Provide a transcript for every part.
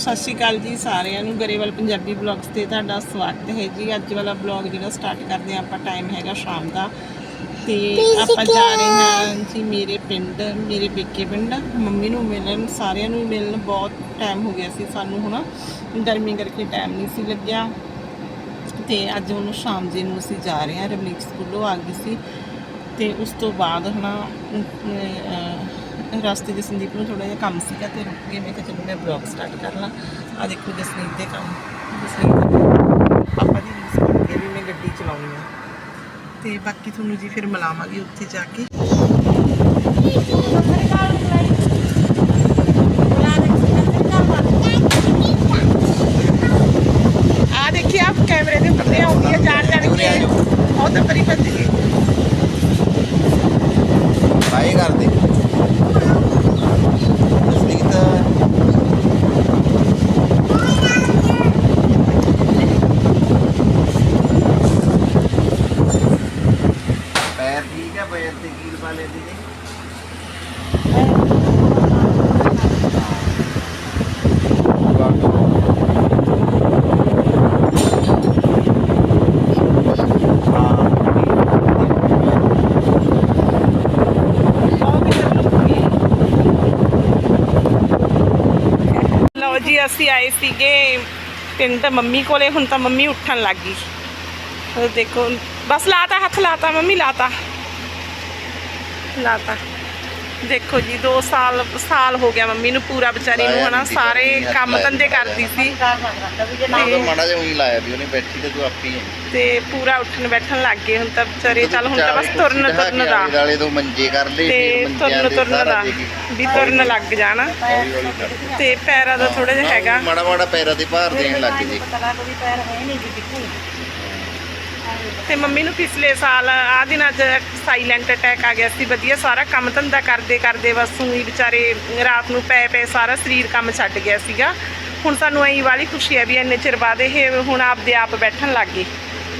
ਸਤਿ ਸ਼੍ਰੀ ਅਕਾਲ ਜੀ ਸਾਰਿਆਂ ਨੂੰ ਗਰੇਵਾਲ ਪੰਜਾਬੀ ਬਲੌਗਸ ਤੇ ਤੁਹਾਡਾ ਸਵਾਗਤ ਹੈ ਜੀ। ਅੱਜ ਵਾਲਾ ਬਲੌਗ ਜਿਹੜਾ ਸਟਾਰਟ ਕਰਦੇ ਆਪਾਂ ਟਾਈਮ ਹੈਗਾ ਸ਼ਾਮ ਦਾ। ਤੇ ਆਪਾਂ ਜਾ ਰਹੇ ਹਾਂ ਜੀ ਮੇਰੇ ਪਿੰਡ ਮੇਰੇ ਪੇਕੇ ਪਿੰਡ। ਮੰਮੀ ਨੂੰ ਮਿਲਣ ਸਾਰਿਆਂ ਨੂੰ ਮਿਲਣ ਬਹੁਤ ਟਾਈਮ ਹੋ ਗਿਆ ਸੀ ਸਾਨੂੰ ਹੁਣ। ਗਰਮੀ ਕਰਕੇ ਟਾਈਮ ਨਹੀਂ ਸੀ ਲੱਗਿਆ। ਤੇ ਅੱਜ ਉਹਨੂੰ ਸ਼ਾਮ ਜੀ ਨੂੰ ਅਸੀਂ ਜਾ ਰਹੇ ਹਾਂ ਰਮਨੀਕ ਸਕੂਲੋਂ ਆ ਗਈ ਸੀ। ਤੇ ਉਸ ਤੋਂ ਬਾਅਦ ਹਨਾ ਰਸਤੇ 'ਚ ਸੰਦੀਪ ਨੂੰ ਥੋੜਾ ਜਿਹਾ ਕੰਮ ਸੀਗਾ ਤੇ ਰੁਕ ਗਏ। ਮੈਂ ਕਿਹਾ ਚਲੋ ਮੈਂ ਬਲੌਗ ਸਟਾਰਟ ਕਰ ਲਾਂ। ਆ ਦੇਖੋ ਜਸਨੀਤ ਦੇ ਕੰਮ। ਜਸਨੀਤ ਪਾਪਾ ਦੀ ਰੀਸ ਕਰਕੇ ਵੀ ਮੈਂ ਗੱਡੀ ਚਲਾਉਣੀ ਆ। ਤੇ ਬਾਕੀ ਤੁਹਾਨੂੰ ਜੀ ਫਿਰ ਮਿਲਾਵਾਂਗੇ ਉੱਥੇ ਜਾ ਕੇ। ਅਸੀਂ ਆਏ ਸੀਗੇ, ਪਿੰਡ ਮੰਮੀ ਕੋਲੇ, ਹੁਣ ਤਾਂ ਮੰਮੀ ਉੱਠਣ ਲੱਗ ਗਈ। ਦੇਖੋ, ਬਸ ਲਾਤਾ, ਹੱਥ ਲਾਤਾ, ਮੰਮੀ ਲਾਤਾ। ਲਾਤਾ। ਦੇਖੋ ਜੀ 2 ਸਾਲ ਸਾਲ ਹੋ ਗਿਆ ਮੰਮੀ ਨੂੰ ਪੂਰਾ ਵਿਚਾਰੀ ਨੂੰ ਹਨਾ ਸਾਰੇ ਕੰਮ ਧੰਦੇ ਕਰਦੀ ਸੀ। ਤਾਂ ਮਾੜਾ ਜਿਹਾ ਉਹੀ ਲਾਇਆ ਵੀ ਉਹਨੇ ਬੈਠੀ ਤੇ ਤੂੰ ਆਪੀ ਹੈ। ਤੇ ਪੂਰਾ ਉੱਠਣ ਬੈਠਣ ਲੱਗ ਗਏ ਹੁਣ ਤਾਂ ਵਿਚਾਰੇ ਚੱਲ ਹੁਣ ਤਾਂ ਬਸ ਤੁਰਨ ਤੁਰਨ ਦਾ। ਤੋਂ ਮੰਜੇ ਕਰ ਲਏ ਤੇ ਫਿਰ ਮੰਜਿਆਂ ਤੁਰਨ ਦੇ ਤੁਰਨ ਦਾ ਦੇ ਵੀ ਤੁਰਨ ਲੱਗ ਜਾਣਾ। ਤੇ ਪੈਰਾਂ ਦਾ ਥੋੜਾ ਜਿਹਾ ਹੈਗਾ। ਮਾੜਾ ਮਾੜਾ ਪੈਰਾਂ ਤੇ ਭਾਰ ਦੇਣ ਲੱਗ ਜੇ ਤੇ ਮੰਮੀ ਨੂੰ ਪਿਛਲੇ ਸਾਲ ਆ ਦਿਨਾਂ 'ਚ ਸਾਈਲੈਂਟ ਅਟੈਕ ਆ ਗਿਆ ਸੀ, ਵਧੀਆ ਸਾਰਾ ਕੰਮ ਧੰਦਾ ਕਰਦੇ ਕਰਦੇ ਬਸ ਉਹੀ ਵਿਚਾਰੇ ਰਾਤ ਨੂੰ ਪੈ ਪੈ ਸਾਰਾ ਸਰੀਰ ਕੰਮ ਛੱਡ ਗਿਆ ਸੀਗਾ। ਹੁਣ ਸਾਨੂੰ ਐਂ ਵਾਲੀ ਖੁਸ਼ੀ ਹੈ ਵੀ ਇੰਨੇ ਚਿਰ ਬਾਅਦ ਇਹ ਹੁਣ ਆਪਦੇ ਆਪ ਬੈਠਣ ਲੱਗ ਗਏ।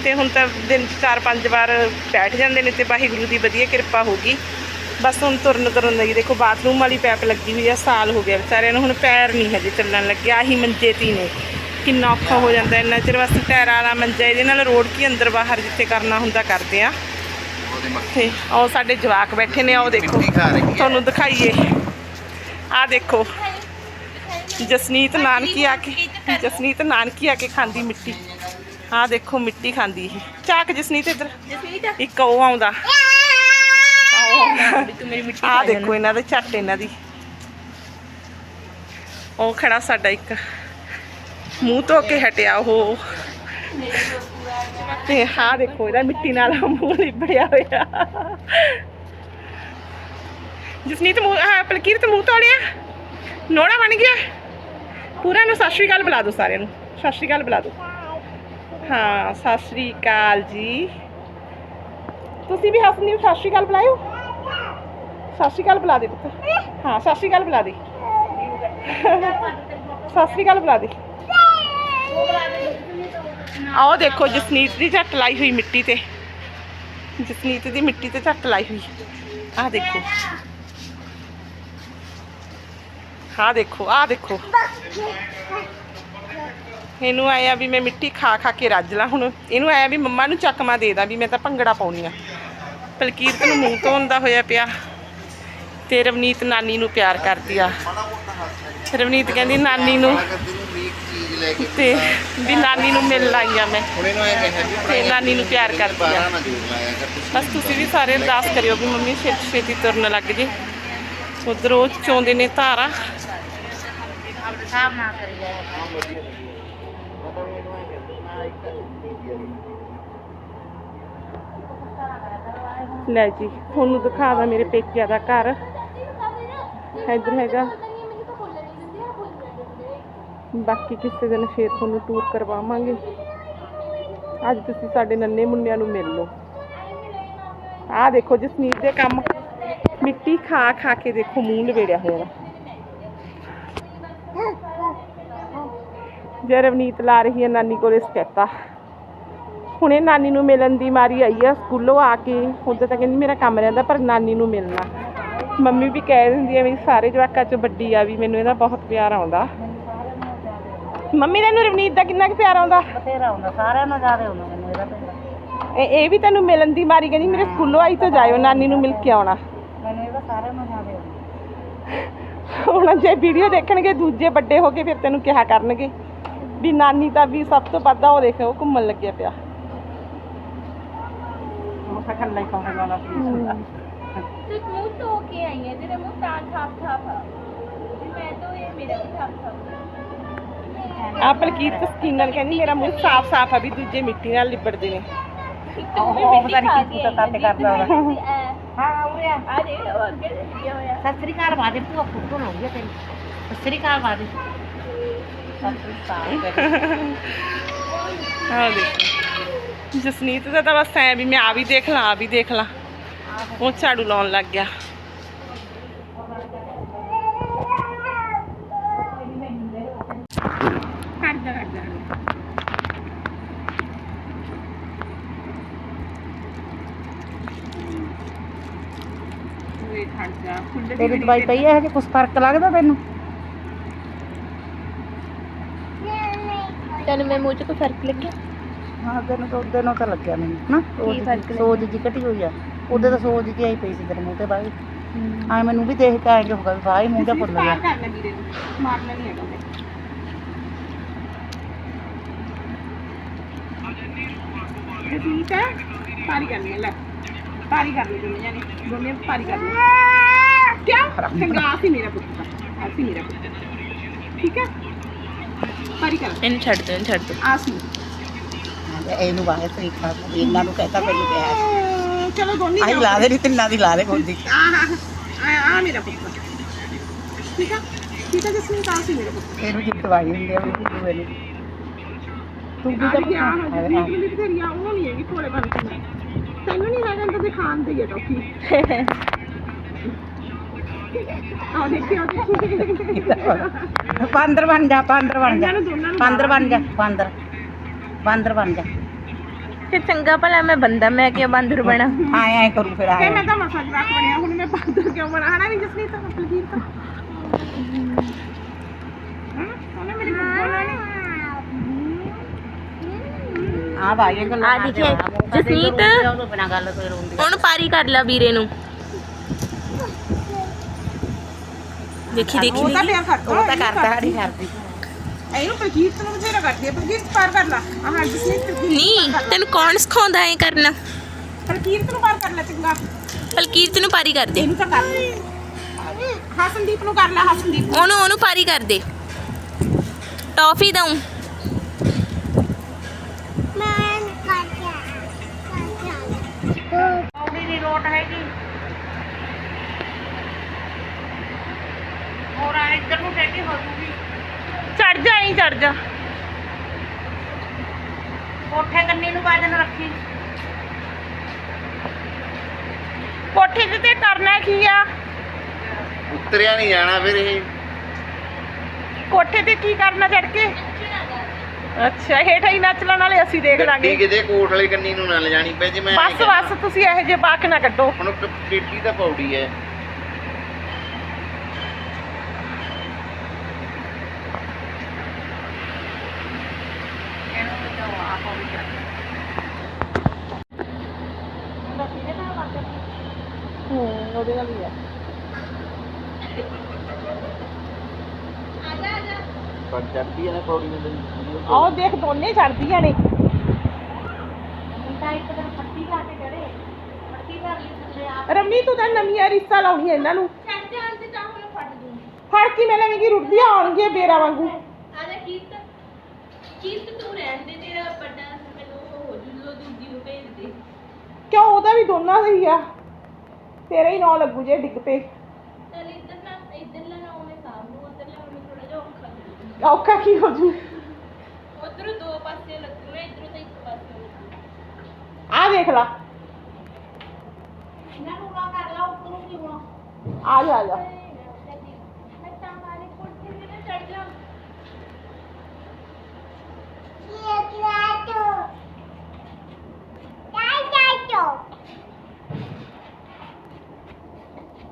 ਤੇ ਹੁਣ ਤਾਂ ਦਿਨ 'ਚ ਚਾਰ ਪੰਜ ਵਾਰ ਬੈਠ ਜਾਂਦੇ ਨੇ ਤੇ ਵਾਹਿਗੁਰੂ ਦੀ ਵਧੀਆ ਕਿਰਪਾ ਹੋ ਗਈ। ਬਸ ਹੁਣ ਤੁਰਨ ਤੁਰਨ ਲਈ ਦੇਖੋ, ਬਾਥਰੂਮ ਵਾਲੀ ਪੈਪ ਲੱਗੀ ਹੋਈ ਆ, ਸਾਲ ਹੋ ਗਿਆ ਵਿਚਾਰਿਆਂ ਨੂੰ ਹੁਣ ਪੈਰ ਨਹੀਂ ਹਜੇ ਚੱਲਣ ਲੱਗਿਆ, ਆਹੀ ਮੰਜੇ ਤੀ ਨੇ। ਕਿੰਨਾ ਔਖਾ ਹੋ ਜਾਂਦਾ ਇੰਨਾ ਚਿਰ ਬਸ ਟਾਇਰਾਂ ਵਾਲਾ ਮੰਜਾ ਇਹਦੇ ਨਾਲ ਰੋਡ ਕੀ ਅੰਦਰ ਬਾਹਰ ਜਿੱਥੇ ਕਰਨਾ ਹੁੰਦਾ ਕਰਦੇ ਆ। ਤੇ ਉਹ ਸਾਡੇ ਜਵਾਕ ਬੈਠੇ ਨੇ ਉਹ ਦੇਖੋ ਤੁਹਾਨੂੰ ਦਿਖਾਈਏ। ਆ ਦੇਖੋ ਜਸਨੀਤ ਨਾਨਕੀ ਆ ਕੇ ਜਸਨੀਤ ਨਾਨਕੀ ਆ ਕੇ ਖਾਂਦੀ ਮਿੱਟੀ। ਆ ਦੇਖੋ ਮਿੱਟੀ ਖਾਂਦੀ ਇਹ ਚਾਕ ਜਸਨੀਤ ਇੱਧਰ। ਇੱਕ ਉਹ ਆਉਂਦਾ। ਆ ਦੇਖੋ ਇਹਨਾਂ ਦੇ ਝੱਟ ਇਹਨਾਂ ਦੀ। ਉਹ ਖੜਾ ਸਾਡਾ ਇੱਕ। ਮੂੰਹ ਧੋ ਕੇ ਹਟਿਆ ਉਹ। ਤੇ ਹਾਂ ਦੇਖੋ, ਇਹਦਾ ਮਿੱਟੀ ਨਾਲ ਮੂੰਹ ਲਿਬੜਿਆ ਹੋਇਆ। ਜਸਨੀਤ, ਮੂੰਹ ਹਾਂ ਪਲਕੀਰਤ ਮੂੰਹ ਤੋੜਿਆ ਨੋੜਾ ਬਣ ਗਿਆ। ਪੂਰਾ ਨੂੰ ਸਤਿ ਸ਼੍ਰੀ ਅਕਾਲ ਬੁਲਾ ਦਿਓ ਸਾਰਿਆਂ ਨੂੰ। ਸਤਿ ਸ਼੍ਰੀ ਅਕਾਲ ਬੁਲਾ ਦਿਓ ਹਾਂ, ਸਤਿ ਸ਼੍ਰੀ ਅਕਾਲ ਜੀ। ਤੁਸੀਂ ਵੀ ਹਸਨੀ ਸਤਿ ਸ਼੍ਰੀ ਅਕਾਲ ਬੁਲਾਇਓ। ਸਤਿ ਸ਼੍ਰੀ ਅਕਾਲ ਬੁਲਾ ਦੇ ਪੁੱਤ। ਹਾਂ, ਸਤਿ ਸ਼੍ਰੀ ਅਕਾਲ ਬੁਲਾ ਦੇ। ਸਤਿ ਸ਼੍ਰੀ ਅਕਾਲ ਬੁਲਾ ਦੇ। ਆਓ ਦੇਖੋ ਜਸਨੀਤ ਦੀ ਝੱਟ ਲਾਈ ਹੋਈ ਮਿੱਟੀ ਤੇ। ਜਸਨੀਤ ਦੀ ਮਿੱਟੀ ਤੇ ਝੱਟ ਲਾਈ ਹੋਈ। ਆਹ ਦੇਖੋ। ਆਹ ਦੇਖੋ ਆਹ ਦੇਖੋ। ਇਹਨੂੰ ਆਇਆ ਵੀ ਮੈਂ ਮਿੱਟੀ ਖਾ ਖਾ ਕੇ ਰੱਜ ਲਾਂ ਹੁਣ। ਇਹਨੂੰ ਆਇਆ ਵੀ ਮੰਮਾ ਨੂੰ ਚੱਕਮਾ ਦੇ ਦਾਂ ਵੀ ਮੈਂ ਤਾਂ ਭੰਗੜਾ ਪਾਉਣੀ ਆ। ਪਲਕੀਰਤ ਨੂੰ ਮੂੰਹ ਧੋਂਦਾ ਹੋਇਆ ਪਿਆ। ਤੇ ਰਵਨੀਤ ਨਾਨੀ ਨੂੰ ਪਿਆਰ ਕਰਦੀ ਆ। ਰਵਨੀਤ ਕਹਿੰਦੀ, ਨਾਨੀ ਨੂੰ ਕਰਦੀ ਨੂੰ ਵੀ ਇੱਕ ਚੀਜ਼ ਲੈ ਕੇ ਤੇ ਵੀ ਨਾਨੀ ਨੂੰ ਮਿਲ ਆਈ ਆ ਮੈਂ। ਹੁਣ ਇਹਨੂੰ ਐ ਕਿਹਾ ਵੀ ਤੇ ਨਾਨੀ ਨੂੰ ਪਿਆਰ ਕਰਦੀ ਆ। ਬਾਹਰ ਨਾ ਜੋੜ ਲਾਇਆ ਕਰ ਤੁਸੀਂ। ਬਸ ਤੁਸੀਂ ਵੀ ਸਾਰੇ ਅਰਦਾਸ ਕਰਿਓ ਵੀ ਮੰਮੀ ਛੇਤੀ ਛੇਤੀ ਤੁਰਨ ਲੱਗ ਜੇ। ਉਧਰ ਉਹ ਚੋਂਦੇ ਨੇ ਧਾਰਾਂ। ਲੈ ਜੀ ਤੁਹਾਨੂੰ ਦਿਖਾਦਾ ਮੇਰੇ ਪੇਕਿਆਂ ਦਾ ਘਰ। ਇੱਧਰ ਹੈਗਾ। ਬਾਕੀ ਕਿਸੇ ਦਿਨ ਫੇਰ ਤੁਹਾਨੂੰ ਟੂਰ ਕਰਵਾਵਾਂਗੇ। ਅੱਜ ਤੁਸੀਂ ਸਾਡੇ ਨੰਨੇ ਮੁੰਡਿਆਂ ਨੂੰ ਮਿਲ ਲਓ। ਆਹ ਦੇਖੋ ਜਸਮੀਤ ਦੇ ਕੰਮ। ਮਿੱਟੀ ਖਾ ਖਾ ਕੇ ਦੇਖੋ ਮੂੰਹ ਲਵੇੜਿਆ ਹੋਇਆ। ਜੇ ਰਵਨੀਤ ਲਾ ਰਹੀ ਹੈ ਨਾਨੀ ਕੋਲੇ ਸਕੈਤਾ। ਹੁਣੇ ਨਾਨੀ ਨੂੰ ਮਿਲਣ ਦੀ ਮਾਰੀ ਆਈ ਆ ਸਕੂਲੋਂ ਆ ਕੇ। ਉਦੋਂ ਤਾਂ ਕਹਿੰਦੀ ਮੇਰਾ ਕੰਮ ਰਹਿੰਦਾ ਪਰ ਨਾਨੀ ਨੂੰ ਮਿਲਣਾ। ਮੰਮੀ ਵੀ ਕਹਿ ਦਿੰਦੀ ਆ ਵੀ ਸਾਰੇ ਜਵਾਕਾਂ ਚ ਵੱਡੀ ਆ ਵੀ ਮੈਨੂੰ ਇਹਦਾ ਬਹੁਤ ਪਿਆਰ ਆਉਂਦਾ। ਮੰਮੀ ਤੈਨੂੰ ਰਵਨੀਤ ਦਾ ਕਿੰਨਾ ਕੁ ਪਿਆਰ ਆਉਂਦਾ? ਬਥੇਰਾ ਹੁੰਦਾ ਸਾਰਿਆਂ ਨਾਲ ਜ਼ਿਆਦਾ ਹੁੰਦਾ ਮੈਨੂੰ ਇਹਦਾ ਪਿੰਡ ਇਹ ਇਹ ਵੀ ਤੈਨੂੰ ਮਿਲਣ ਦੀ ਮਾਰੀ ਕਹਿੰਦੀ ਮੇਰੇ ਸਕੂਲੋਂ ਆਈ ਤਾਂ ਜਾਇਓ ਨਾਨੀ ਨੂੰ ਮਿਲ ਕੇ ਆਉਣਾ। ਮੈਨੂੰ ਇਹਦਾ ਸਾਰਿਆਂ ਨਾਲ ਜ਼ਿਆਦਾ ਹੁੰਦਾ ਹੁਣ ਜੇ ਵੀਡੀਓ ਦੇਖਣਗੇ ਦੂਜੇ ਵੱਡੇ ਹੋ ਕੇ ਫਿਰ ਤੈਨੂੰ ਕਿਹਾ ਕਰਨਗੇ। ਵੀ ਨਾਨੀ ਤਾਂ ਵੀ ਸਭ ਤੋਂ ਵੱਧ ਆ, ਉਹ ਦੇਖੋ ਉਹ ਘੁੰਮਣ ਲੱਗਿਆ ਪਿਆ। ਉਹ ਤਾਂ ਕੱਲਾ ਹੀ ਪਾਉਣ ਵਾਲਾ ਹੁੰਦਾ ਤੂੰ ਮੂੰਹ ਧੋ ਕੇ ਆਈ ਹੈ ਤੇਰਾ ਮੂੰਹ ਤਾਂ ਠਾਪ ਠਾਪ ਆ। ਤੇ ਮੈਂ ਤਾਂ ਇਹ ਮੇਰਾ ਵੀ ਠਾਪ ਠਾਪ ਆ ਪਲਕੀਤ ਸਕੀਨਰ ਕਹਿੰਦੀ ਮੇਰਾ ਮੂੰਹ ਸਾਫ਼ ਸਾਫ਼ ਆ ਵੀ ਦੂਜੇ ਮਿੱਟੀ ਨਾਲ ਲਿਬੜਦੇ ਨੇ। ਉਹ ਉਹ ਪਤਾ ਨਹੀਂ ਕੀ ਤੂੰ ਤਾਂ ਤੱਤ ਕਰਦਾ ਉਹਦਾ ਐ ਹਾਂ ਉਰੇ ਆ। ਆ ਦੇ ਉਹ ਅੱਗੇ ਦੇ ਗਿਆ ਹੋਇਆ। ਸਤਿ ਸ੍ਰੀ ਅਕਾਲ ਬਾਦੇ ਭੂਆ ਫੁੱਟੋ ਹੋ ਗਿਆ ਤੇਰੀ। ਸਤਿ ਸ੍ਰੀ ਅਕਾਲ ਬਾਦੇ ਸਤਿ ਸ੍ਰੀ ਅਕਾਲ ਹਾਂ ਦੇਖ। ਜਸਨੀਤ ਦਾ ਤਾਂ ਬਸ ਐ ਵੀ ਮੈਂ ਆ ਵੀ ਦੇਖ ਲਾਂ ਆ ਵੀ ਦੇਖ ਲਾਂ। ਉਹ ਝਾੜੂ ਲਾਉਣ ਲੱਗ ਗਿਆ। ਤੇਰੀ ਦਵਾਈ ਪਈ ਹੈ ਹਜੇ ਕੁਛ ਫ਼ਰਕ ਲੱਗਦਾ ਤੈਨੂੰ? ਤੈਨੂੰ ਮੈਂ ਮੂੰਹ 'ਚ ਕੋਈ ਫ਼ਰਕ ਲੱਗਿਆ? ਹਾਂ ਤੈਨੂੰ ਤਾਂ ਉਹਦੇ ਨਾਲ ਤਾਂ ਲੱਗਿਆ ਮੈਨੂੰ ਨਾ ਫ਼ਰਕ ਜੀ- ਸੋਜ ਜੀ ਘਟੀ ਹੋਈ ਆ। ਉਹਦੇ ਤਾਂ ਸੋਜ ਜੀ ਆਈ ਪਈ ਸੀ ਤੇਰੇ ਮੂੰਹ ਤੇ ਬਾਈ ਹਾਂ। ਮੈਨੂੰ ਵੀ ਦੇਖ ਕੇ ਆਏ ਹੋਗਾ ਵੀ ਬਾਈ ਮੂੰਹ ਤੇ ਫੁੱਲ ਗਿਆ। ਦੇ ਮਾਰਨਾ ਨਹੀਂ ਹੈਗਾ ਠੀਕ ਹੈ? ਪਾਰੀ ਕਰਨੀ ਹੈ ਲੈ। ਪਾਰੀ ਕਰ ਲਈ ਦੋਨੇ ਜਾਨੇ ਦੋਨੇ ਪਾਰੀ ਕਰ ਲਈ ਕਿਆ? ਚੰਗਾ ਆ ਸੀ ਮੇਰਾ ਪੁੱਤ ਆ ਸੀ ਮੇਰਾ ਪੁੱਤ। ਠੀਕ ਹੈ? ਪਾਰੀ ਕਰ। ਇਹਨੂੰ ਛੱਡ ਦੇ ਇਹਨੂੰ ਛੱਡ ਦੇ। ਆ ਸੀ। ਇਹਨੂੰ ਬਾਹਰ ਸਹੀ ਖਾ ਇਹਨਾਂ ਨੂੰ ਕਹਤਾ ਮੈਨੂੰ ਸੀ। ਚਲੋ ਦੋਨੇ ਆਈ ਲਾ ਦੇ ਨੀ ਤਿੰਨਾਂ ਦੀ ਲਾ ਦੇ ਗੋਦੀ। ਆ ਆ ਆ ਆ ਮੇਰਾ ਪੁੱਤ। ਠੀਕ ਹੈ? ਠੀਕ ਹੈ ਜਸਮੀਨ ਆ ਸੀ ਮੇਰਾ ਪੁੱਤ। ਇਹਨੂੰ ਜਿੱਤ ਹੁੰਦੀ ਆ ਵੀ ਦੂਏ ਤੂੰ ਆ ਤੇਰੀ ਆ ਉਹ ਨਹੀਂ ਹੈਗੀ ਕੋਲੇ ਬਣ ਕੇ ਤੈਨੂੰ ਨਹੀਂ ਹੈਗਾ ਤਾਂ ਤੇ ਖਾਣ ਦੀ ਹੈ ਟੋਫੀ ਆ ਦੇਖਿਓ ਬਾਂਦਰ ਬਣ ਜਾ ਬਾਂਦਰ ਬਣ ਜਾ। ਇਹਨਾਂ ਨੂੰ ਦੋਨਾਂ ਨੂੰ ਬਾਂਦਰ ਬਣ ਜਾ ਬਾਂਦਰ। ਬਾਂਦਰ ਬਣ ਜਾ। ਤੇ ਚੰਗਾ ਭਲਾ ਮੈਂ ਬੰਦਾ ਮੈਂ ਕਿਉਂ ਬਾਂਦਰ ਬਣਾ? ਆਏ ਆਏ ਕਰੂ ਫਿਰ ਤੇ ਆਏ। ਮੈਂ ਤਾਂ ਮਸਾ ਜਵਾਕ ਬਣਿਆ ਹੁਣ ਮੈਂ ਬਾਂਦਰ ਕਿਉਂ ਬਣਾ ਹਨਾ ਵੀ ਜਸਮੀਤ ਤਾਂ ਪਲਕੀਰ ਤਾਂ। ਹਾਂ ਉਹਨੇ ਮੇਰੀ ਬੁੱਢਾ ਨੇ ਆ ਭਾਈ ਗੱਲ ਆ ਦੇਖਿਏ, ਜਸਨੀਤ। ਉਹ ਬਿਨਾ ਗੱਲ ਤੋਂ ਹੀ ਰੋਂਦੀ। ਆ। ਹੁਣ ਪਾਰੀ ਕਰ ਲੈ ਵੀਰੇ ਨੂੰ। ਦੇਖੀ ਦੇਖੀ ਉਹ ਤਾਂ ਪਿਆ ਕਰਦਾ ਉਹ ਤਾਂ ਕਰਦਾ ਨਹੀਂ ਕਰਦੀ। ਇਹਨੂੰ ਪਲਕੀਰ ਤੋਂ ਬਥੇਰਾ ਕਰਦੀ ਹੈ ਪਲਕੀਰ ਪਾਰ ਕਰ ਲਾ। ਆਹ ਜਸਮੀਤ ਪਲਕੀਰ ਨਹੀਂ ਤੈਨੂੰ ਕੌਣ ਸਿਖਾਉਂਦਾ ਐ ਕਰਨਾ? ਪਲਕੀਰ ਤੋਂ ਪਾਰ ਕਰ ਲੈ ਚੰਗਾ। ਬਲਕੀਰਤ ਨੂੰ ਪਾਰੀ ਕਰ ਦੇ। ਇਹਨੂੰ ਤਾਂ ਕਰ ਲੈ ਹਾਂ ਸੰਦੀਪ ਨੂੰ ਕਰ ਲੈ ਹਾਂ ਸੰਦੀਪ ਉਹਨੂੰ ਉਹਨੂੰ ਪਾਰੀ ਕਰ ਦੇ। ਟੌਫੀ ਦਊਂ। ਦੀ ਰੋਟ ਹੈਗੀ। ਹੋਰ ਆ ਇੱਧਰ ਨੂੰ ਟੇਢੀ ਹੋ ਜੂਗੀ ਚੜ ਜਾ ਹੀ ਚੜ ਜਾ। ਕੋਠੇ ਕੰਨੀ ਨੂੰ ਬਾਜਨ ਰੱਖੀ। ਕੋਠੇ ਤੇ ਤੇ ਕਰਨਾ ਕੀ ਆ? ਉਤਰਿਆ ਨਹੀਂ ਜਾਣਾ ਫਿਰ ਇਹ। ਕੋਠੇ ਤੇ ਕੀ ਕਰਨਾ ਚੜ ਕੇ? ਅੱਛਾ ਹੇਠਾਂ ਹੀ ਨੱਚ ਲੈਣ ਵਾਲੇ ਅਸੀਂ ਦੇਖ ਗੱਡੀ ਲਾਂਗੇ ਕਿਤੇ ਕੋਟ ਵਾਲੀ ਕੰਨੀ ਨੂੰ ਨਾ ਲਿਜਾਣੀ ਪੈ ਜੇ ਮੈਂ ਬਸ ਬਸ ਤੁਸੀਂ ਇਹੋ ਜਿਹੇ ਬਾਕ ਨਾ ਕੱਢੋ। ਹੁਣ ਟੇਟੀ ਤਾਂ ਪੌੜੀ ਹੈ ਹੂੰ ਉਹਦੇ ਨਾਲ ਹੀ ਆ। ਨਾ ਆਹ ਦੇਖ ਦੋਨੇ ਚੜਦੀਆਂ ਨੇ। ਤਾਂ ਇੱਕ ਦਿਨ ਪੱਟੀ ਲਾ ਕੇ ਚੜੇ ਪੱਟੀ ਕਰ ਲਈ ਥੱਲੇ ਆ ਰਮੀ ਤੂੰ ਤਾਂ ਨਵੀਆਂ ਰੀਸਾਂ ਲਾਉਣੀਆਂ ਇਹਨਾਂ ਨੂੰ। ਛੱਡ ਜਾਣ ਤੇ ਤਾਂ ਹੁਣ ਫੜ ਕੇ ਮੈਂ ਲਵੇਂਗੀ ਰੁੱਟਦੀਆਂ ਆਉਣਗੀਆਂ ਬੇਰਾ ਵਾਂਗੂ। ਆ ਜਾ ਕੀਰਤ। ਕੀਰਤ ਤੂੰ ਰਹਿਣ ਦੇ ਤੇਰਾ ਵੱਡਾ ਮੈਨੂੰ ਉਹ ਹੋ ਜੂਲੋ ਦੂਜੀ ਨੂੰ ਭੇਜ ਦੇ। ਕਿਉਂ ਉਹਦਾ ਵੀ ਦੋਨਾਂ ਦਾ ਹੀ ਆ। ਤੇਰਾ ਹੀ ਨਾਂ ਲੱਗੂ ਜੇ ਡਿੱਗ ਪਏ ਚੱਲ ਇੱਧਰ ਨਾ ਇੱਧਰ ਲਾ ਨਾ ਉਹਨੇ ਸਾਹਬ ਨੂੰ ਉੱਧਰ ਲਾ ਮੈਨੂੰ ਥੋੜਾ ਜਿਹਾ ਔਖਾ ਕੀ ਹੋ ਜੂ? ਉਧਰੋਂ ਦੋ ਪਾਸੇ ਲੱਗੂ ਨਾ ਇਧਰੋਂ ਤਾਂ ਇੱਕ ਪਾਸੇ ਲੱਗੂ ਆ ਦੇਖ ਲਾ। ਇਹਨਾਂ ਨੂੰ ਨਾ ਕਰ ਲਾ ਉੱਪਰੋਂ ਕੀ ਹੋਣਾ? ਆ ਜਾ ਆ ਜਾ। ਮੈਂ ਤਾਂ ਵਾਲੇ ਕੋਠੇ ਤੇ ਨਾ ਚੜ ਜਾ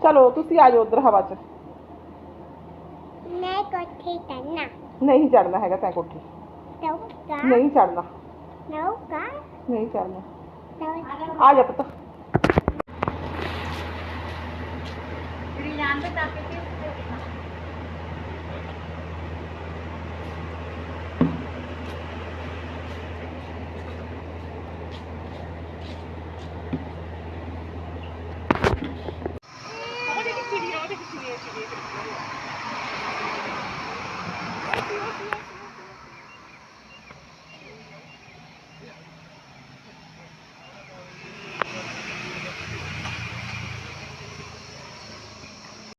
ਚਲੋ ਤੁਸੀਂ ਆ ਜਾਓ ਉਧਰ ਹਵਾ 'ਚ। ਮੈਂ ਕੋਠੇ ਚੜਨਾ ਨਹੀਂ ਚੜਨਾ ਹੈਗਾ ਤੈਂ ਕੋਠੀ ਨੌਕਾ ਨਹੀਂ ਚੜਨਾ ਨੌਕਾ ਨਹੀਂ ਚੜਨਾ ਨੌਕਾ